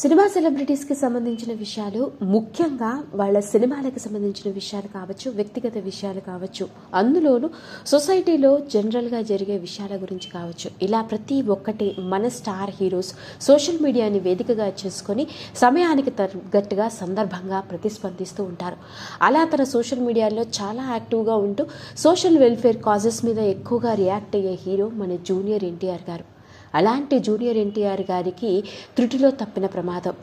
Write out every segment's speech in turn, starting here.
Cinema సెలబ్రిటీస్కి సంబంధించిన విషయాలు ముఖ్యంగా వాళ్ళ సినిమాలకు సంబంధించిన విషయాలు కావచ్చు వ్యక్తిగత విషయాలు కావచ్చు అందులోనూ సొసైటీలో జనరల్గా జరిగే విషయాల గురించి కావచ్చు. ఇలా ప్రతి ఒక్కటి మన స్టార్ హీరోస్ సోషల్ మీడియాని వేదికగా చేసుకొని సమయానికి తగ్గట్టుగా సందర్భంగా ప్రతిస్పందిస్తూ ఉంటారు. అలా తన సోషల్ మీడియాలో చాలా యాక్టివ్గా ఉంటూ సోషల్ వెల్ఫేర్ కాజెస్ మీద ఎక్కువగా రియాక్ట్ అయ్యే హీరో మన జూనియర్ ఎన్టీఆర్ గారు. అలాంటి జూనియర్ ఎన్టీఆర్ గారికి త్రుటిలో తప్పిన ప్రమాదం.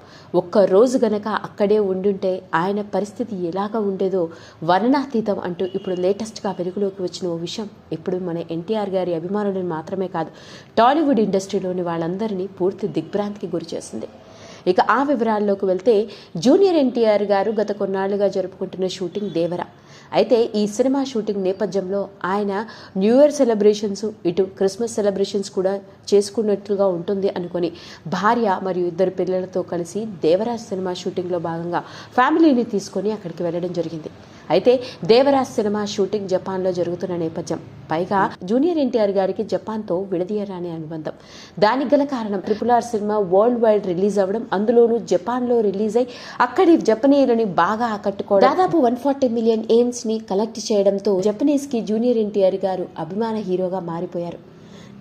ఒక్క రోజు గనక అక్కడే ఉండుంటే ఆయన పరిస్థితి ఎలాగ ఉండేదో వర్ణనాతీతం అంటూ ఇప్పుడు లేటెస్ట్గా వెలుగులోకి వచ్చిన ఓ విషయం. ఇప్పుడు మన ఎన్టీఆర్ గారి అభిమానులను మాత్రమే కాదు టాలీవుడ్ ఇండస్ట్రీలోని వాళ్ళందరినీ పూర్తి దిగ్భ్రాంతికి గురి చేసింది. ఇక ఆ వివరాల్లోకి వెళ్తే జూనియర్ ఎన్టీఆర్ గారు గత కొన్నాళ్ళుగా జరుపుకుంటున్న షూటింగ్ దేవర. అయితే ఈ సినిమా షూటింగ్ నేపథ్యంలో ఆయన న్యూ ఇయర్ సెలబ్రేషన్స్ ఇటు క్రిస్మస్ సెలబ్రేషన్స్ కూడా చేసుకున్నట్లుగా ఉంటుంది అనుకొని భార్య మరియు ఇద్దరు పిల్లలతో కలిసి దేవరాజ్ సినిమా షూటింగ్లో భాగంగా ఫ్యామిలీని తీసుకొని అక్కడికి వెళ్ళడం జరిగింది. అయితే దేవరాజ్ సినిమా షూటింగ్ జపాన్లో జరుగుతున్న నేపథ్యం. పైగా జూనియర్ ఎన్టీఆర్ గారికి జపాన్తో విడదీయరాని అనుబంధం. దానికి గల కారణం triple R cinema worldwide release అవ్వడం. అందులోనూ జపాన్లో రిలీజ్ అయి అక్కడి జపనీయులని బాగా ఆకట్టుకోవడం. దాదాపు వన్ ఫార్టీ మిలియన్ ఎయిమ్స్ని కలెక్ట్ చేయడంతో జపనీస్కి జూనియర్ ఎన్టీఆర్ గారు అభిమాన హీరోగా మారిపోయారు.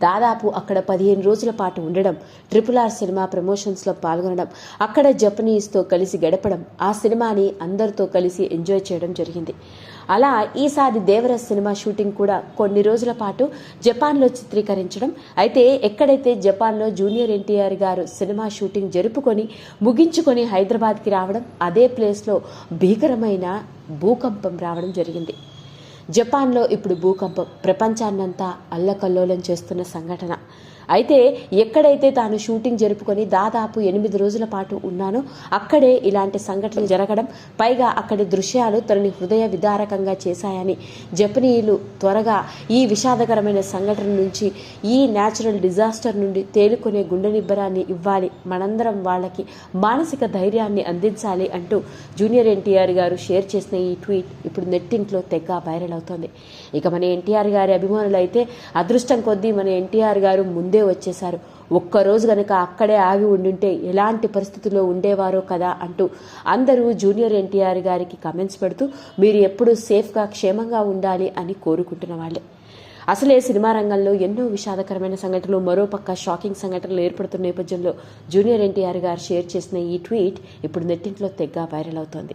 దాదాపు అక్కడ పదిహేను రోజుల పాటు ఉండడం ట్రిపుల్ ఆర్ సినిమా ప్రమోషన్స్లో పాల్గొనడం అక్కడ జపనీస్తో కలిసి గడపడం ఆ సినిమాని అందరితో కలిసి ఎంజాయ్ చేయడం జరిగింది. అలా ఈసారి దేవరస్ సినిమా షూటింగ్ కూడా కొన్ని రోజుల పాటు జపాన్లో చిత్రీకరించడం. అయితే ఎక్కడైతే జపాన్లో జూనియర్ ఎన్టీఆర్ గారు సినిమా షూటింగ్ జరుపుకొని ముగించుకొని హైదరాబాద్కి రావడం అదే ప్లేస్లో భీకరమైన భూకంపం రావడం జరిగింది. జపాన్లో ఇప్పుడు భూకంపం. ప్రపంచాన్నంతా అల్లకల్లోలం చేస్తున్న సంఘటన. అయితే ఎక్కడైతే తాను షూటింగ్ జరుపుకొని దాదాపు ఎనిమిది రోజుల పాటు ఉన్నానో అక్కడే ఇలాంటి సంఘటనలు జరగడం పైగా అక్కడి దృశ్యాలు తనని హృదయ విదారకంగా చేశాయని జపనీయులు త్వరగా ఈ విషాదకరమైన సంఘటన నుంచి ఈ న్యాచురల్ డిజాస్టర్ నుండి తేలుకునే గుండె నిబ్బరాన్ని ఇవ్వాలి. మనందరం వాళ్ళకి మానసిక ధైర్యాన్ని అందించాలి అంటూ జూనియర్ ఎన్టీఆర్ గారు షేర్ చేసిన ఈ ట్వీట్ ఇప్పుడు నెట్టింట్లో తెగ వైరల్ అవుతోంది ఇక మన ఎన్టీఆర్ గారి అభిమానులు అయితే అదృష్టం కొద్దీ మన ఎన్టీఆర్ గారు ముందే వచ్చేశారు. ఒక్కరోజు గనక అక్కడే ఆగి ఉండుంటే ఎలాంటి పరిస్థితుల్లో ఉండేవారో కదా అంటూ అందరూ జూనియర్ ఎన్టీఆర్ గారికి కమెంట్స్ పెడుతూ మీరు ఎప్పుడు సేఫ్గా క్షేమంగా ఉండాలి అని కోరుకుంటున్న వాళ్ళే. అసలే సినిమా రంగంలో ఎన్నో విషాదకరమైన సంఘటనలు మరోపక్క షాకింగ్ సంఘటనలు ఏర్పడుతున్న నేపథ్యంలో జూనియర్ ఎన్టీఆర్ గారు షేర్ చేసిన ఈ ట్వీట్ ఇప్పుడు నెట్టింట్లో తెగ్గ వైరల్ అవుతోంది.